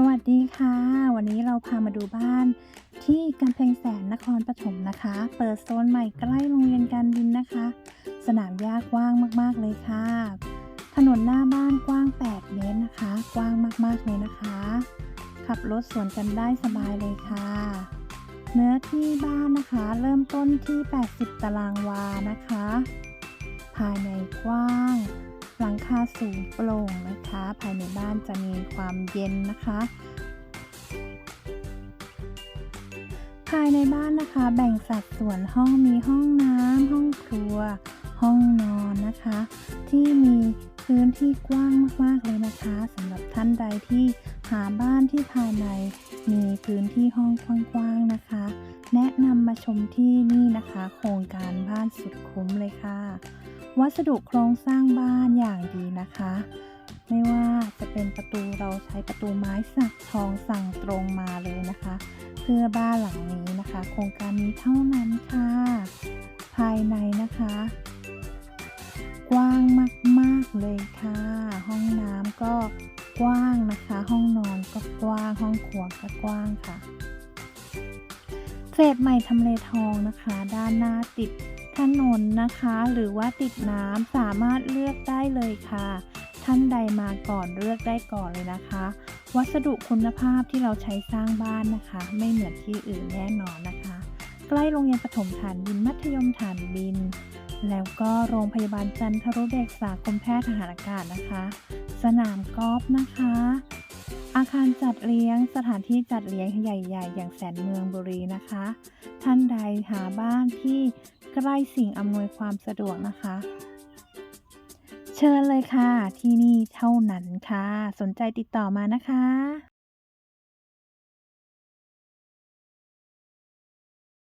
สวัสดีค่ะ วันนี้เราพามาดูบ้านที่กำแพงแสนนครปฐมนะคะ เปิดโซนใหม่ใกล้โรงเรียนการบินนะคะ สนามหญ้ากว้างมากๆเลยค่ะ ถนนหน้าบ้านกว้าง 8 เมตรนะคะ กว้างมากๆเลยนะคะ ขับรถสวนกันได้สบายเลยค่ะ เนื้อที่บ้านนะคะ เริ่มต้นที่ 80 ตารางวานะคะ ภายในกว้าง หลังคาสูงโปร่งนะคะ ภายในบ้านจะมีความเย็นนะคะ ภายในบ้านนะคะ แบ่งสัดส่วนห้องมีห้องน้ำห้องครัว ห้องนอนนะคะ ที่มีพื้นที่กว้างมากๆเลยนะคะสำหรับท่านใดที่หาบ้านที่ภายในมีพื้นที่ห้องกว้างๆนะคะ แนะนำมาชมที่นี่นะคะ โครงการบ้านสุดคุ้มเลยค่ะ วัสดุโครงสร้างบ้านอย่างดีนะคะ ไม่ว่าจะเป็นประตูเราใช้ประตูไม้สักทองสั่งตรงมาเลยนะคะ เพื่อบ้านหลังนี้นะคะ โครงการนี้เท่านั้นค่ะ ภายในนะคะ กว้างมากๆเลยค่ะ ห้องน้ำก็กว้างนะคะ ห้องนอนก็กว้าง ห้องครัวก็กว้างค่ะเศษใหม่ทำเลทองนะคะ ด้านหน้าติด ถนนนะคะ หรือว่าติดน้ำสามารถเลือกได้เลยค่ะ ท่านใดมาก่อนเลือกได้ก่อนเลยนะคะ วัสดุคุณภาพที่เราใช้สร้างบ้านนะคะ ไม่เหมือนที่อื่นแน่นอนนะคะ ใกล้โรงเรียนประถมฐานบินมัธยมฐานบิน แล้วก็โรงพยาบาลจันทรุเบศรากรมแพทย์ทหารอากาศนะคะ สนามกอล์ฟนะคะ อาคารจัดเลี้ยงสถานที่จัดเลี้ยงใหญ่ ๆ อย่างแสนเมืองบุรีนะคะ ท่านใดหาบ้านที่ใกล้สิ่งอำนวยความสะดวกนะคะ เชิญเลยค่ะที่นี่เท่านั้นค่ะ สนใจติดต่อมานะคะ